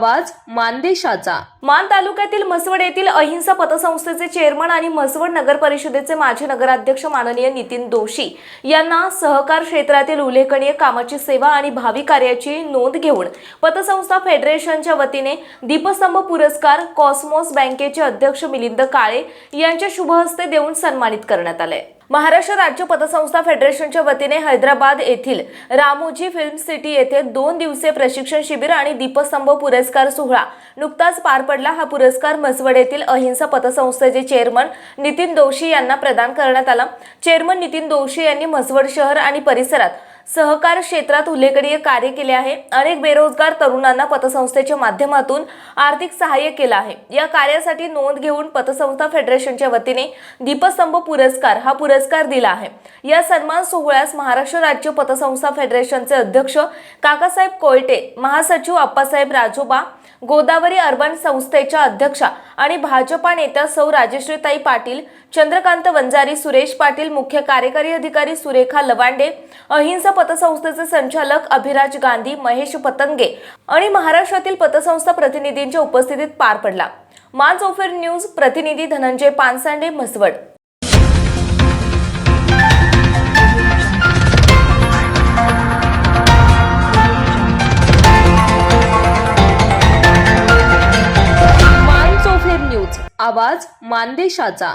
आवाज मानदेशाचा. मान तालुक्यातील म्हसवड येथील अहिंसा पतसंस्थेचे चेअरमन आणि म्हसवड नगर परिषदेचे माजी नगराध्यक्ष माननीय नितीन दोशी यांना सहकार क्षेत्रातील उल्लेखनीय कामाची सेवा आणि भावी कार्याची नोंद घेऊन पतसंस्था फेडरेशनच्या वतीने दीपस्तंभ पुरस्कार कॉस्मोस बँकेचे अध्यक्ष मिलिंद काळे यांच्या शुभहस्ते देऊन सन्मानित करण्यात आले. महाराष्ट्र राज्य पतसंस्था फेडरेशनच्या वतीने हैदराबाद येथील रामोजी फिल्म सिटी येथे दोन दिवसीय प्रशिक्षण शिबिर आणि दीपस्तंभ पुरस्कार सोहळा. नुकताच पार पडला हा पुरस्कार मसवड येथील अहिंसा पतसंस्थेचे चेअरमन नितीन दोशी यांना प्रदान करण्यात आला. चेअरमन नितीन दोशी यांनी म्हसवड शहर आणि परिसरात सहकार क्षेत्रात उल्लेखनीय कार्य केले आहे. अनेक बेरोजगार तरुणांना पतसंस्थेच्या माध्यमातून आर्थिक सहाय्य केलं आहे. या कार्यासाठी नोंद घेऊन पतसंस्था फेडरेशनच्या वतीने दीपस्तंभ पुरस्कार हा पुरस्कार दिला आहे. या सन्मान सोहळ्यास महाराष्ट्र राज्य पतसंस्था फेडरेशनचे अध्यक्ष काकासाहेब कोयटे महासचिव अप्पासाहेब राजोबा गोदावरी अर्बन संस्थेच्या अध्यक्षा आणि भाजपा नेत्या सौ राजेश्रीताई पाटील चंद्रकांत वंजारी सुरेश पाटील मुख्य कार्यकारी अधिकारी सुरेखा लवांडे अहिंसा पतसंस्थेचे संचालक अभिराज गांधी महेश पतंगे आणि महाराष्ट्रातील पतसंस्था प्रतिनिधींच्या उपस्थितीत पार पडला. मांज ओफेर न्यूज प्रतिनिधी धनंजय पानसांडे म्हसवड. न्यूज आवाज मानदेशाचा.